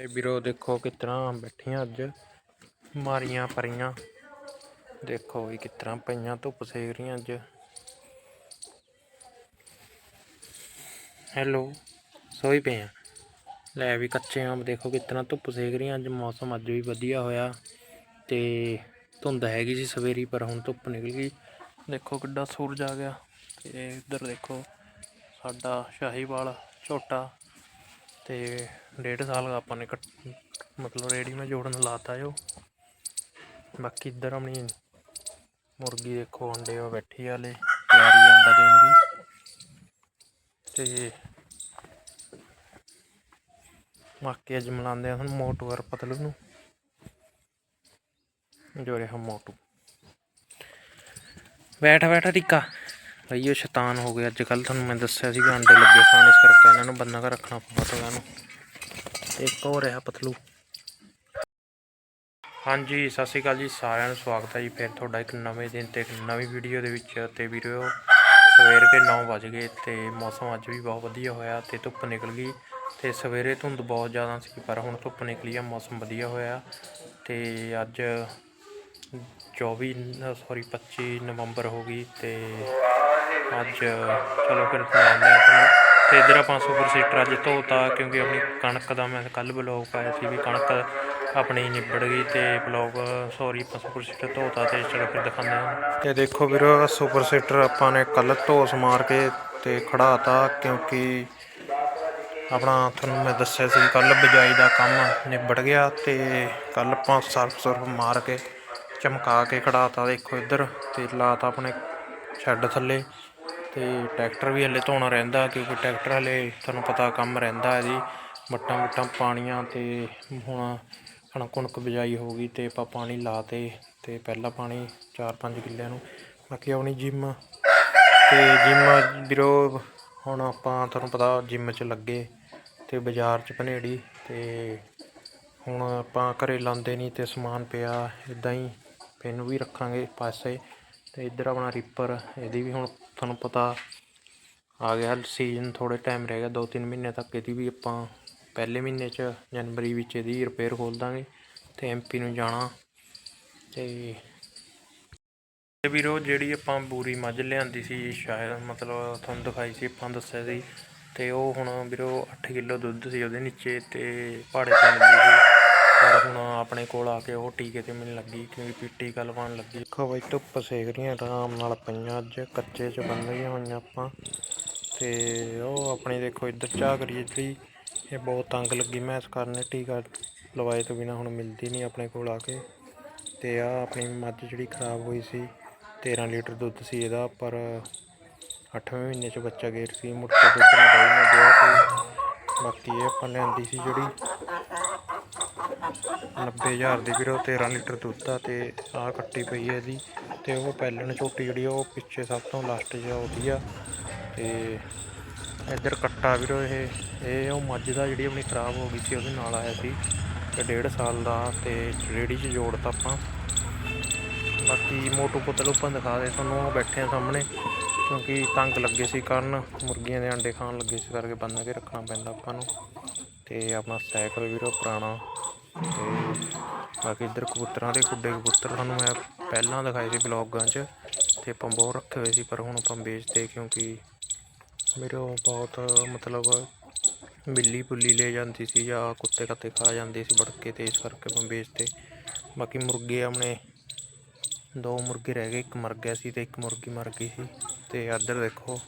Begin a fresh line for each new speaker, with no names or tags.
ਇਹ ਵੀਰੋ ਦੇਖੋ ਕਿਸ ਕਿਤਨਾ ਬੈਠੀਆਂ ਅੱਜ। ਮਾਰੀਆਂ ਪਰੀਆਂ। ਦੇਖੋ ਵੀ ਕਿਸ ਤਰ੍ਹਾਂ ਪਈਆਂ, ਧੁੱਪ ਸੇਕ ਰਹੀਆਂ ਅੱਜ। ਹੈਲੋ, ਸੋਈ ਪਏ ਆ। ਲੈ ਵੀ ਕੱਚੇ ਆਮ ਦੇਖੋ ਕਿਸ ਤਰ੍ਹਾਂ ਧੁੱਪ ਸੇਕ ਰਹੀਆਂ, ਅੱਜ ਮੌਸਮ ਅੱਜ ਵੀ ਵਧੀਆ ਹੋਇਆ। ਤੇ ਧੁੰਦ ਹੈਗੀ ਸੀ ਸਵੇਰੀ, ਪਰ ਹੁਣ ਧੁੱਪ ਨਿਕਲ ਗਈ। ਦੇਖੋ ਕਿੱਡਾ ਸੂਰਜ ਆ ਗਿਆ। ਤੇ ਇੱਧਰ ਦੇਖੋ ਸਾਡਾ ਸ਼ਾਹੀਵਾਲ ਝੋਟਾ ਤੇ ਡੇਢ ਸਾਲ ਆਪਾਂ ਨੇ ਕੱਟ, ਮਤਲਬ ਰੇੜੀ ਮੈਂ ਜੋੜਨ ਲਾਤਾ ਜੋ ਬਾਕੀ ਇੱਧਰ ਆਪਣੀ ਮੁਰਗੀ ਦੇਖੋ ਅੰਡੇ ਉਹ ਬੈਠੀ ਵਾਲੇ ਤਿਆਰੀ ਆ ਅੰਡਾ ਦੇਣ ਦੀ। ਤੇ ਬਾਕੀ ਅੱਜ ਮਿਲਾਉਂਦੇ ਆ ਹੁਣ ਮੋਟੂ ਅਰ ਪਤਲੂ ਨੂੰ। ਜੋ ਰਿਹਾ ਮੋਟੂ। ਬੈਠ ਬੈਠ, ਟਿੱਕਾ। ਭਈ ਉਹ ਸ਼ੈਤਾਨ ਹੋ ਗਿਆ। ਅੱਜ ਕੱਲ ਤੁਹਾਨੂੰ ਮੈਂ ਦੱਸਿਆ ਸੀ ਕਿ ਅੰਡੇ ਲੱਗੇ ਖਾਣ, ਇਸ ਕਰਕੇ ਇਹਨਾਂ ਨੂੰ ਬੰਨਾ ਕੇ ਰੱਖਣਾ ਪਊਗਾ ਇਹਨਾਂ ਨੂੰ। ਤੇ ਇੱਕ ਹੋ ਰਿਹਾ ਪਤਲੂ। ਹਾਂਜੀ, ਸਤਿ ਸ਼੍ਰੀ ਅਕਾਲ ਜੀ, ਸਾਰਿਆਂ ਨੂੰ ਸਵਾਗਤ ਹੈ ਜੀ। ਫਿਰ ਤੁਹਾਡਾ ਇੱਕ ਨਵੇਂ ਦਿਨ ਤੇ ਇੱਕ ਨਵੀਂ ਵੀਡੀਓ ਦੇ ਵਿੱਚ ਤੇ ਵੀਡੀਓ ਸਵੇਰ ਕੇ 9 ਵਜ ਗਏ ਤੇ ਮੌਸਮ ਅੱਜ ਵੀ ਬਹੁਤ ਵਧੀਆ ਹੋਇਆ ਤੇ ਧੁੱਪ ਨਿਕਲ ਗਈ ਤੇ ਸਵੇਰੇ ਧੁੰਦ ਬਹੁਤ ਜ਼ਿਆਦਾ ਸੀ, ਪਰ ਹੁਣ ਧੁੱਪ ਨਿਕਲੀ ਆ, ਮੌਸਮ ਵਧੀਆ ਹੋਇਆ ਤੇ ਅੱਜ 24 ਸੌਰੀ 25 ਨਵੰਬਰ ਹੋ ਗਈ ਤੇ ਅੱਜ, ਚਲੋ ਫਿਰ ਸੁਣਾਉਂਦੇ ਹਾਂ ਤੁਹਾਨੂੰ ਤੇ ਇਧਰ ਆਪਾਂ ਸੁਪਰ ਸੀਟਰ ਅੱਜ ਧੋਤਾ ਕਿਉਂਕਿ ਆਪਣੀ ਕਣਕ ਦਾ ਮੈਂ ਕੱਲ ਬਲੌਗ ਪਾਇਆ ਸੀ ਵੀ ਕਣਕ ਆਪਣੀ ਨਿਬੜ ਗਈ ਤੇ ਬਲੌਗ ਸੌਰੀ ਆਪਾਂ ਸੁਪਰ ਸੀਟਰ ਧੋਤਾ ਤੇ ਚਲੋ ਫਿਰ ਦਿਖਾਉਂਦੇ ਹਾਂ। ਤੇ ਦੇਖੋ ਵੀਰੋ, ਸੁਪਰ ਸੀਟਰ ਆਪਾਂ ਨੇ ਕੱਲ ਧੋਸ ਮਾਰ ਕੇ ਤੇ ਖੜਾਤਾ ਕਿਉਂਕਿ ਆਪਣਾ ਤੁਹਾਨੂੰ ਮੈਂ ਦੱਸਿਆ ਸੀ ਕੱਲ ਬਿਜਾਈ ਦਾ ਕੰਮ ਨਿਬੜ ਗਿਆ ਤੇ ਕੱਲ ਆਪਾਂ ਸਰਫ ਸਰਫ ਮਾਰ ਕੇ ਚਮਕਾ ਕੇ ਖੜਾਤਾ ਦੇਖੋ ਇੱਧਰ ਤੇ ਲਾਤਾ ਆਪਣੇ ਛੱਡ ਥੱਲੇ। ਤੇ ਟਰੈਕਟਰ ਵੀ ਹਲੇ ਧੋਣਾ ਰਹਿੰਦਾ ਕਿਉਂਕਿ ਟਰੈਕਟਰ ਹਲੇ ਤੁਹਾਨੂੰ ਪਤਾ ਕੰਮ ਰਹਿੰਦਾ ਇਹਦੀ ਮੱਟਾਂ ਮੁੱਟਾਂ ਪਾਣੀਆਂ ਤੇ ਹੁਣ ਕਣਕ ਕੁਣਕ ਬਿਜਾਈ ਹੋ ਗਈ ਤੇ ਆਪਾਂ ਪਾਣੀ ਲਾਤੇ ਤੇ ਪਹਿਲਾ ਪਾਣੀ 4-5 ਕਿੱਲਿਆਂ ਨੂੰ ਬਾਕੀ ਆਪਣੀ ਜਿਮ ਤੇ ਜਿਮ ਵੀਰੋ ਹੁਣ ਆਪਾਂ ਤੁਹਾਨੂੰ ਪਤਾ ਜਿਮ 'ਚ ਲੱਗੇ ਤੇ ਬਾਜ਼ਾਰ 'ਚ ਭਨੇੜੀ ਤੇ ਹੁਣ ਆਪਾਂ ਘਰੇ ਲਾਉਂਦੇ ਨਹੀਂ ਤੇ ਸਮਾਨ ਪਿਆ ਇਦਾਂ ਹੀ ਇਹਨੂੰ ਵੀ ਰੱਖਾਂਗੇ ਪਾਸੇ। ਤੇ ਇੱਧਰ ਆਪਣਾ ਰੀਪਰ ਇਹਦੀ ਵੀ ਹੁਣ ਤੁਹਾਨੂੰ ਪਤਾ ਆ ਗਿਆ ਸੀਜ਼ਨ ਥੋੜੇ ਟਾਈਮ ਰਹਿ ਗਿਆ 2-3 ਮਹੀਨੇ ਤੱਕ ਇਹਦੀ ਵੀ ਆਪਾਂ ਪਹਿਲੇ ਮਹੀਨੇ 'ਚ ਜਨਵਰੀ ਵਿੱਚ ਇਹਦੀ ਰਿਪੇਅਰ ਖੋਲ ਦਾਂਗੇ ਤੇ ਐਮਪੀ ਨੂੰ ਜਾਣਾ ਤੇ ਤੇ ਵੀਰੋ ਜਿਹੜੀ ਆਪਾਂ ਬੂਰੀ ਮੱਝ ਲਿਆਂਦੀ ਸੀ ਸ਼ਾਇਦ ਮਤਲਬ ਤੁਹਾਨੂੰ ਦਿਖਾਈ ਸੀ, ਆਪਾਂ ਦੱਸਿਆ ਸੀ ਤੇ ਉਹ ਹੁਣ ਵੀਰੋ 8 ਕਿਲੋ ਦੁੱਧ ਸੀ ਉਹਦੇ ਨੀਚੇ ਤੇ ਪਹਾੜੇ ਤੇ ਮਿਲਦੀ ਸੀ। ਪਰ ਹੁਣ ਆਪਣੇ ਕੋਲ ਆ ਕੇ ਉਹ ਟੀਕੇ ਤੇ ਮਿਲਣ ਲੱਗੀ, ਕਿਉਂਕਿ ਵੀ ਟੀਕਾ ਲਵਾਉਣ ਲੱਗੀ। ਦੇਖੋ ਬਈ, ਧੁੱਪ ਸੇਕ ਰਹੀਆਂ, ਆਰਾਮ ਨਾਲ ਪਈਆਂ ਅੱਜ, ਕੱਚੇ 'ਚ ਬਣ ਰਹੀਆਂ ਹੋਈਆਂ ਆਪਾਂ। ਤੇ ਉਹ ਆਪਣੀ ਦੇਖੋ, ਇੱਧਰ ਚਾਹ ਕਰੀਏ ਜਿਹੜੀ, ਇਹ ਬਹੁਤ ਤੰਗ ਲੱਗੀ ਮੈਂ ਇਸ ਕਾਰਨ ਟੀਕਾ ਲਵਾਏ ਤੋਂ ਬਿਨਾ ਹੁਣ ਮਿਲਦੀ ਨਹੀਂ ਆਪਣੇ ਕੋਲ ਆ ਕੇ। ਤੇ ਆ ਆਪਣੀ ਮੱਝ ਜਿਹੜੀ ਖਰਾਬ ਹੋਈ ਸੀ 13 ਲੀਟਰ ਦੁੱਧ ਸੀ ਇਹਦਾ, ਪਰ 8ਵੇਂ ਮਹੀਨੇ 'ਚ ਬੱਚਾ ਗੇਰ ਸੀ, ਮੁੜ ਕੇ ਦੁੱਧ ਨਹੀਂ ਦਈ ਬਾਕੀ ਇਹ ਆਪਾਂ ਲਿਆਂਦੀ ਸੀ ਜਿਹੜੀ। 90000 ਦੀ ਵੀਰੋ 13 ਲੀਟਰ ਦੁੱਧ ਆ ਤੇ ਆਹ ਕੱਟੀ ਪਈ ਹੈ ਇਹਦੀ ਤੇ ਉਹ ਪਹਿਲਣ ਝੋਟੀ ਜਿਹੜੀ ਆ, ਉਹ ਪਿੱਛੇ ਸਭ ਤੋਂ ਲਾਸਟ 'ਚ ਆਉਂਦੀ ਆ। ਤੇ ਇੱਧਰ ਕੱਟਾ ਵੀਰੋ ਇਹ ਇਹ ਉਹ ਮੱਝ ਦਾ ਜਿਹੜੀ ਆਪਣੀ ਖਰਾਬ ਹੋ ਗਈ ਸੀ, ਉਹਦੇ ਨਾਲ ਆਇਆ ਸੀ। ਤੇ ਡੇਢ ਸਾਲ ਦਾ ਤੇ ਰੇੜੀ 'ਚ ਜੋੜਤਾ ਆਪਾਂ। ਬਾਕੀ ਮੋਟੂ ਪੁਤਲ ਉੱਪਰ ਦਿਖਾ ਦੇ, ਤੁਹਾਨੂੰ ਉਹ ਬੈਠੇ ਆ ਸਾਹਮਣੇ, ਕਿਉਂਕਿ ਤੰਗ ਲੱਗੇ ਸੀ ਕਾਰਨ, ਮੁਰਗੀਆਂ ਦੇ ਅੰਡੇ ਖਾਣ ਲੱਗੇ ਸੀ ਕਰਕੇ ਬੰਨ ਕੇ ਰੱਖਣਾ ਪੈਂਦਾ ਆਪਾਂ ਨੂੰ। ਤੇ ਆਪਣਾ ਸਾਈਕਲ ਵੀਰੋ ਪੁਰਾਣਾ ਤੇ ਬਾਕੀ ਇੱਧਰ ਕਬੂਤਰਾਂ ਦੇ ਖੁੱਡੇ ਕਬੂਤਰ ਤੁਹਾਨੂੰ ਮੈਂ ਪਹਿਲਾਂ ਦਿਖਾਏ ਸੀ ਬਲੌਗਾਂ 'ਚ, ਤੇ ਆਪਾਂ ਬਹੁਤ ਰੱਖੇ ਹੋਏ ਸੀ, ਪਰ ਹੁਣ ਆਪਾਂ ਵੇਚਦੇ ਕਿਉਂਕਿ ਮੇਰੇ ਉਹ ਬਹੁਤ ਮਤਲਬ ਬਿੱਲੀ ਪੁੱਲੀ ਲੈ ਜਾਂਦੀ ਸੀ ਜਾਂ ਕੁੱਤੇ ਕੱਤੇ ਖਾ ਜਾਂਦੇ ਸੀ ਬੜਕੇ ਤੇ ਇਸ ਕਰਕੇ ਆਪਾਂ ਵੇਚਦੇ ਬਾਕੀ ਮੁਰਗੇ ਆਪਣੇ ਦੋ ਮੁਰਗੇ ਰਹਿ ਗਏ, ਇੱਕ ਮਰ ਗਿਆ ਸੀ ਤੇ ਇੱਕ ਮੁਰਗੀ ਮਰ ਗਈ ਸੀ। ਤੇ ਇੱਧਰ ਦੇਖੋ